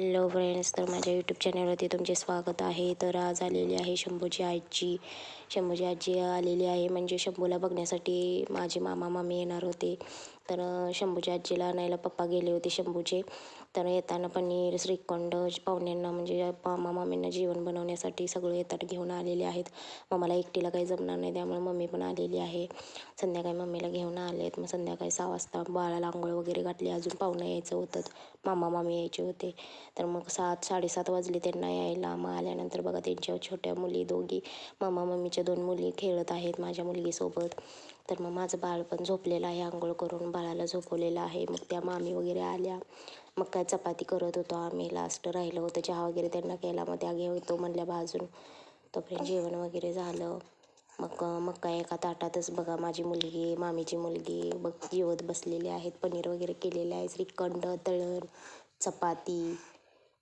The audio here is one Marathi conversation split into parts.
हॅलो फ्रेंड्स तर माझ्या यूट्यूब चॅनलवरती तुमचे स्वागत आहे. तर आज आलेली आहे शंभूची आजी. शंभूची आजी आलेली आहे. म्हणजे शंभूला बघण्यासाठी माझे मामा मामी येणार होते. तर शंभूच्या आजीला आणायला पप्पा गेले होते शंभूचे. तर येताना पनीर श्रीखंड पाहुण्यांना म्हणजे मामा मामींना जेवण बनवण्यासाठी सगळं येतात घेऊन आलेले आहेत. मामाला एकटीला काही जमणार नाही त्यामुळे मम्मी पण आलेली आहे. संध्याकाळी मम्मीला घेऊन आले आहेत मग संध्याकाळी सहा वाजता बाळाला आंघोळ वगैरे घातली. अजून पाहुणं यायचं होतं. मामा मामी यायचे होते. तर मग सात साडेसात वाजले त्यांना यायला. मग आल्यानंतर बघा त्यांच्या छोट्या मुली दोघी मामा मम्मीच्या दोन मुली खेळत आहेत माझ्या मुलगीसोबत. तर मग माझं बाळ पण झोपलेलं आहे आंघोळ करून बाळाला झोपवलेलं आहे. मग त्या मामी वगैरे आल्या. मग काय चपाती करत होतो आम्ही. लास्ट राहिलं होतं चहा वगैरे त्यांना केला. मग त्या घेतो म्हणल्या भाजून. तोपर्यंत जेवण वगैरे झालं. मग मग काय एका ताटातच बघा माझी मुलगी मामीची मुलगी बघ जेवत बसलेली आहेत. पनीर वगैरे केलेले आहे. श्रीखंड तळण चपाती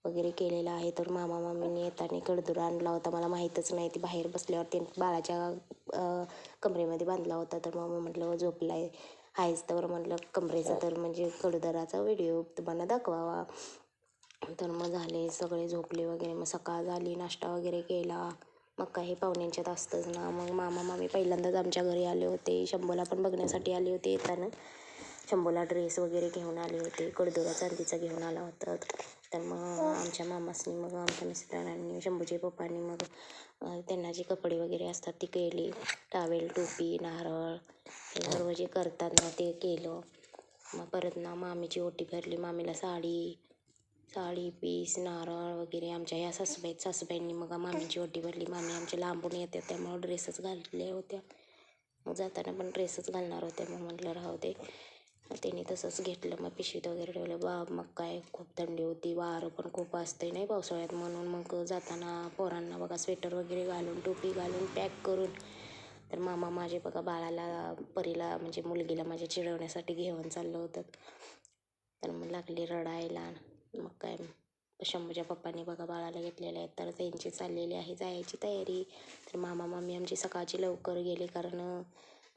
वगैरे केलेलं आहे. तर मामा मामीने येताना कडदूर आणला होता. मला माहीतच नाही ती बाहेर बसल्यावर ते बाळाच्या कमरेमध्ये बांधला होता. तर मामा म्हटलं हो, झोपला आहे आहेच तर? म्हटलं कमरेचा तर म्हणजे कडदराचा व्हिडिओ तुम्हाला दाखवावा. तर मग झाले सगळे झोपले वगैरे. मग सकाळ झाली नाश्ता वगैरे केला. मग काही पाहुण्यांच्यात असतंच ना. मग मामा मामी पहिल्यांदाच आमच्या घरी आले होते. शंभूला पण बघण्यासाठी आले होते येताना. शंभूला ड्रेस वगैरे घेऊन आले होते. कडदोरा चांदीचा घेऊन आला होता. तर मग आमच्या मामासनी मग आमच्या मिस्टरांनी शंभूचे पप्पांनी मग त्यांना जे कपडे वगैरे असतात ते केले. टावेल टोपी नारळ हे सर्व जे करतात ना ते केलं. मग परत ना मामीची ओटी भरली. मामीला साडी साडी पीस नारळ वगैरे आमच्या ह्या सासूबाई सासूबाईंनी मग मामीची ओटी भरली. मामी आमच्या लांबून येते त्यामुळं ड्रेसच घातल्या होत्या. मग जाताना पण ड्रेसच घालणार होते मग म्हटलं राहू दे. त्यांनी तसंच घेतलं. मग पिशवीत वगैरे ठेवलं. बा मग काय? खूप थंडी होती. वारं पण खूप असते नाही पावसाळ्यात. म्हणून मग जाताना पोरांना बघा स्वेटर वगैरे घालून टोपी घालून पॅक करून. तर मामा माझे बघा बाळाला परीला म्हणजे मुलगीला माझ्या चिडवण्यासाठी घेऊन चाललं होतं. तर मग लागली रडायला. मग काय? शंभूच्या पप्पांनी बघा बाळाला घेतलेले आहेत. तर त्यांची चाललेली आहे जायची तयारी. तर मामा मामी आमची सकाळची लवकर गेले कारण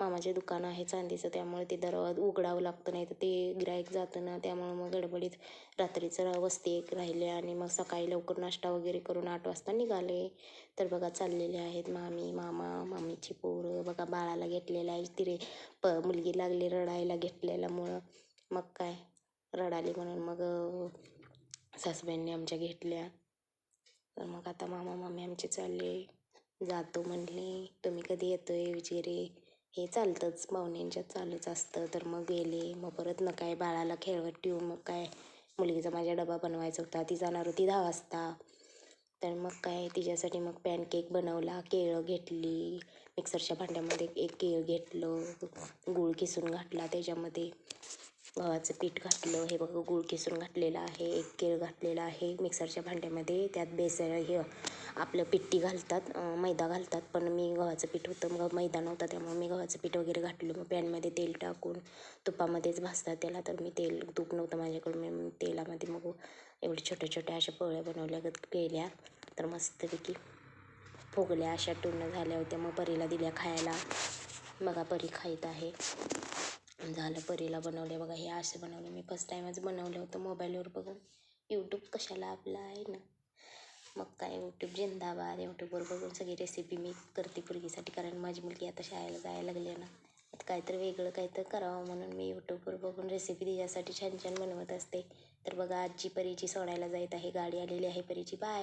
मामाचे दुकान आहे चांदीचं त्यामुळे ते दरवाज उघडावं लागतं नाही तर ते गिराईक जातं ना त्यामुळं मग गडबडीत रात्रीचं वस्ती एक राहिले आणि मग सकाळी लवकर नाश्ता वगैरे करून आठ वाजता निघाले. तर बघा चाललेले आहेत मामी मामा मामीची पोरं. बघा बाळाला घेतलेलं आहे तिरे प मुलगी लागली रडायला घेतलेल्यामुळं. मग काय? रडाली म्हणून मग सासूबाईंनी आमच्या घेतल्या. तर मग आता मामा मामी आमचे चालले. जातो म्हणले तुम्ही कधी येतोय वगैरे हे चालतंच. पाहुण्यांच्यात चालूच असतं. तर मग गेले. मग परत न काय बाळाला खेळवत मग काय मुलगीचा माझ्या डबा बनवायचा होता. ती जाणार होती दहा वाजता. तर मग काय तिच्यासाठी मग पॅनकेक बनवला. केळं घेतली. मिक्सरच्या भांड्यामध्ये एक केळ घेतलं. गूळ किसून घातला त्याच्यामध्ये. गव्हाचं पीठ घातलं. हे बघा गूळ किसून घातलेलं आहे. एक केळ घातलेला आहे. मिक्सरच्या भांड्यामध्ये. त्यात बेसन हे आपलं पिट्टी घालतात मैदा घालतात. पण मी गव्हाचं पीठ होतं मग मैदा नव्हता त्यामुळे मी गव्हाचं पीठ वगैरे घातलं. मग पॅनमध्ये तेल टाकून तुपामध्येच भाजतात त्याला तर मी तेल तूप नव्हतं माझ्याकडून मी तेलामध्ये मग एवढे छोट्या छोट्या अशा पोळ्या बनवल्या केल्या. तर मस्तपैकी फुगल्या अशा टूर्ण झाल्या होत्या. मग परीला दिल्या खायला. बघा परी खाईत आहे. झालं परीला बनवले. बघा हे असे बनवले. मी फर्स्ट टाईमच बनवलं होतं मोबाईलवर बघून. यूट्यूब कशाला आपला आहे ना? मग काय यूट्यूब जिंदाबाद यूट्यूबवर बघून सगळी रेसिपी मी करते पुरगीसाठी. कारण माझी मुलगी आता शाळेला जायला लागली ना. आता काहीतरी वेगळं काहीतरी करावं म्हणून मी यूट्यूबवर बघून रेसिपी तिच्यासाठी छान छान बनवत असते. तर बघा आजी परीची सोडायला जायत आहे. गाडी आलेली आहे परीची. बाय